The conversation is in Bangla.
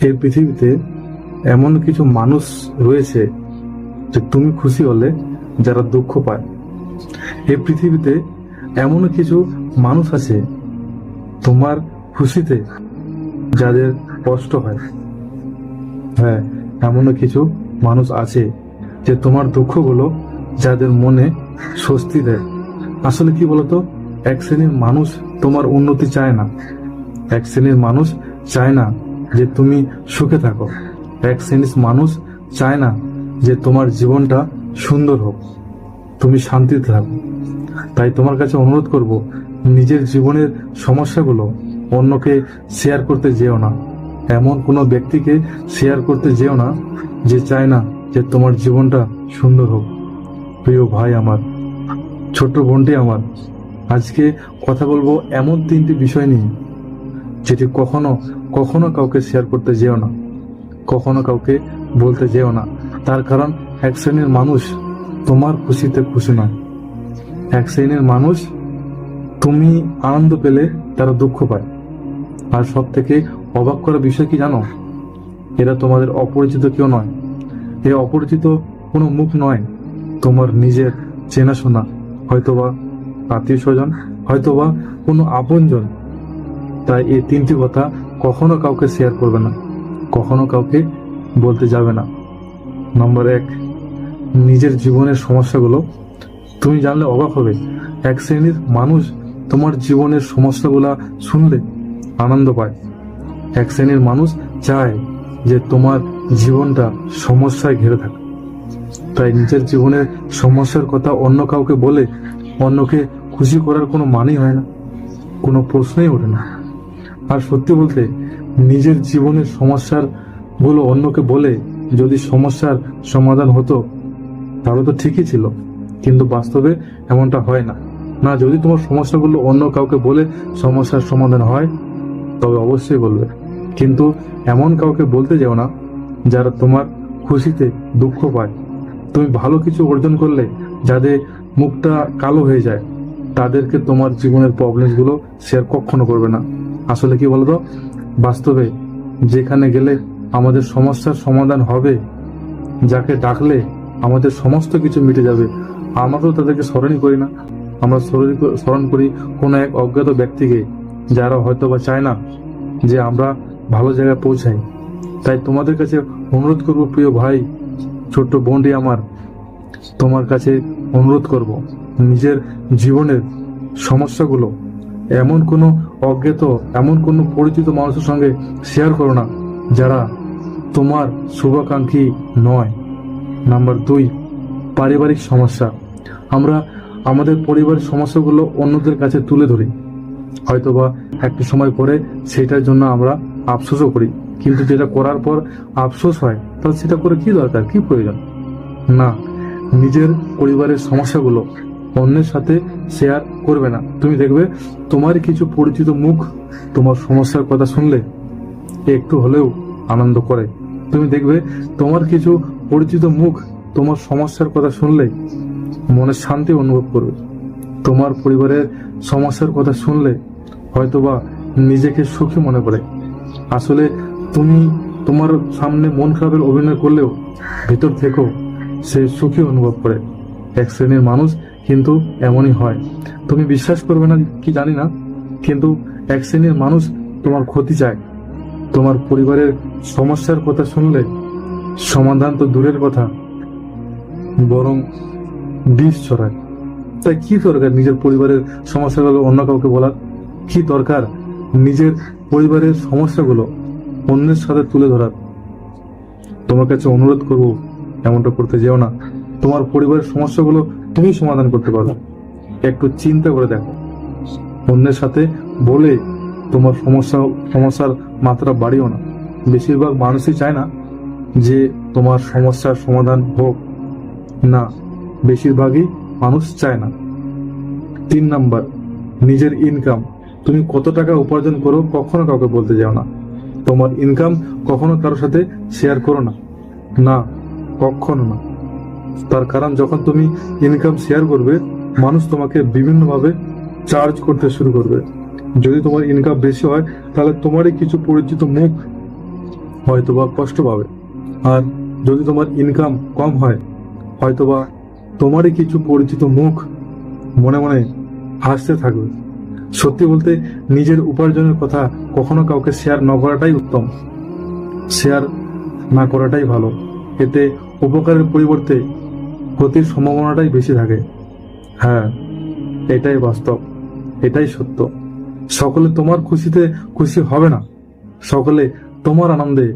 এই পৃথিবীতে এমন কিছু মানুষ রয়েছে যে তুমি খুশি হলে যারা দুঃখ পায়। এই পৃথিবীতে এমন কিছু মানুষ আছে তোমার খুশিতে যাদের কষ্ট হয়। হ্যাঁ এমনও কিছু মানুষ আছে যে তোমার দুঃখগুলো যাদের মনে স্বস্তি দেয়। আসলে কি বলতো? এক শ্রেণির মানুষ তোমার উন্নতি চায় না। এক শ্রেণির মানুষ চায় না যে তুমি সুখে থাকো। এক শ্রেণির মানুষ চায় না যে তোমার জীবনটা সুন্দর হোক। তুমি শান্তিতে থাকো। তাই তোমার কাছে অনুরোধ করব, নিজের জীবনের সমস্যাগুলো অন্যকে শেয়ার করতে যেও না। এমন কোনো ব্যক্তিকে শেয়ার করতে যেও না যে চায় না যে তোমার জীবনটা সুন্দর হোক। প্রিয় ভাই আমার, ছোট্ট বোনটি আমার, আজকে কথা বলব এমন তিনটি বিষয় নিয়ে যেটি কখনো কখনো কাউকে শেয়ার করতে যেও না। কখনো কাউকে বলতে যেও না। তার কারণ, এক শ্রেণির মানুষ তোমার খুশিতে খুশি নয়। এক শ্রেণির মানুষ, তুমি আনন্দ পেলে তারা দুঃখ পায়। আর সব থেকে অবাক করা বিষয় কি জানো? এরা তোমাদের অপরিচিত কেউ নয়। এ অপরিচিত কোনো মুখ নয়। তোমার নিজের চেনাশোনা, হয়তোবা আত্মীয় স্বজন হয়তোবা কোনো আপনজন। তাই এই তিনটি কথা কখনো কাউকে শেয়ার করবে না, কখনো কাউকে বলতে যাবে না। নম্বর এক, নিজের জীবনের সমস্যাগুলো, তুমি জানলে অবাক হবে, এক শ্রেণির মানুষ তোমার জীবনের সমস্যাগুলা শুনলে আনন্দ পায়। এক শ্রেণির মানুষ চায় যে তোমার জীবনটা সমস্যায় ঘিরে থাকে। তাই নিজের জীবনের সমস্যার কথা অন্য কাউকে বলে অন্যকে খুশি করার কোনো মানেই হয় না, কোনো প্রশ্নই ওঠে না। আর সত্যি বলতে নিজের জীবনের সমস্যারগুলো অন্যকে বলে যদি সমস্যার সমাধান হতো, তাহলে তো ঠিকই ছিল। কিন্তু বাস্তবে এমনটা হয় না। না, যদি তোমার সমস্যাগুলো অন্য কাউকে বলে সমস্যার সমাধান হয়, তবে অবশ্যই বলবে। কিন্তু এমন কাউকে বলতে যেও না যারা তোমার খুশিতে দুঃখ পায়। তুমি ভালো কিছু অর্জন করলে যাদের মুখটা কালো হয়ে যায়, তাদেরকে তোমার জীবনের প্রবলেমসগুলো শেয়ার কখনো করবে না। আসলে কি বলতো? বাস্তবে যেখানে গেলে আমাদের সমস্যার সমাধান হবে, যাকে ডাকলে আমাদের সমস্ত কিছু মিটে যাবে। আমরাও তাদেরকে স্মরণই করি না। আমরা স্মরণ করি কোনো এক অজ্ঞাত ব্যক্তিকে যারা হয়তো বা চায় না যে আমরা ভালো জায়গায় পৌঁছাই। তাই তোমাদের কাছে অনুরোধ করব, প্রিয় ভাই, ছোট্ট বোনটি আমার, তোমার কাছে অনুরোধ করব, নিজের জীবনের সমস্যাগুলো এমন কোনো অজ্ঞাত, এমন কোনো পরিচিত মানুষের সঙ্গে শেয়ার করো না, যারা তোমার শুভাকাঙ্ক্ষী নয়। নাম্বার দুই, পারিবারিক সমস্যা। আমরা আমাদের পরিবারের সমস্যাগুলো অন্যদের কাছে তুলে ধরি। হয়তোবা একটা সময় পরে সেটার জন্য আমরা আফসোসও করি। কিন্তু যেটা করার পর আফসোস হয় তাহলে সেটা করে কি দরকার? কি প্রয়োজন? না, নিজের পরিবারের সমস্যাগুলো অন্যের সাথে শেয়ার করবে না। তুমি দেখবে তোমার কিছু পরিচিত মুখ তোমার সমস্যার কথা শুনলে একটু হলেও আনন্দ করে। তুমি দেখবে তোমার কিছু পরিচিত মুখ তোমার সমস্যার কথা শুনলে মনে শান্তি অনুভব করবে। তোমার পরিবারের সমস্যার কথা শুনলে হয়তোবা নিজেকে সুখী মনে করে। আসলে তুমি তোমার সামনে মন খারাপের অভিনয় করলেও ভেতর থেকেও সে সুখী অনুভব করে। এক শ্রেণির মানুষ কিন্তু এমনই হয়। তুমি বিশ্বাস করবে না কি জানি না, কিন্তু এক শ্রেণির মানুষ তোমার ক্ষতি চায়। তোমার পরিবারের সমস্যার কথা শুনলে সমাধান তো দূরের কথা, বরং বিষ ছড়ায়। তাই কি দরকার নিজের পরিবারের সমস্যাগুলো অন্য কাউকে বলার? কি দরকার নিজের পরিবারের সমস্যাগুলো অন্যের সাথে তুলে ধরার? তোমার কাছে অনুরোধ করব, এমনটা করতে যেও না। তোমার পরিবারের সমস্যাগুলো তুমি সমাধান করতে পারো। একটু চিন্তা করে দেখো। অন্যের সাথে বলে তোমার সমস্যা, সমস্যার মাত্রা বাড়িও না। বেশিরভাগ মানুষই চায় না যে তোমার সমস্যার সমাধান হোক। না, বেশিরভাগই মানুষ চায় না। তিন নাম্বার, নিজের ইনকাম তুমি কত টাকা উপার্জন করো কখনো কাউকে বলতে যাও না। তোমার ইনকাম কখনো কারোর সাথে শেয়ার করো না। না, কখনো না। তার কারণ যখন তুমি ইনকাম শেয়ার করবে, মানুষ তোমাকে বিভিন্নভাবে চার্জ করতে শুরু করবে। যদি তোমার ইনকাম বেশি হয়, তাহলে তোমারই কিছু পরিচিত মুখ হয়তোবা কষ্ট পাবে। আর যদি তোমার ইনকাম কম হয়, হয়তোবা তোমারই কিছু পরিচিত মুখ মনে মনে হাসতে থাকবে। সত্যি বলতে, নিজের উপার্জনের কথা কখনো কাউকে শেয়ার না করাটাই উত্তম। শেয়ার না করাটাই ভালো। এতে উপকারের পরিবর্তে ক্ষতির সম্ভাবনাটাই বেশি থাকে। হ্যাঁ এটাই বাস্তব, এটাই সত্য। সকলে তোমার খুশিতে খুশি হবে না। সকলে তোমার আনন্দে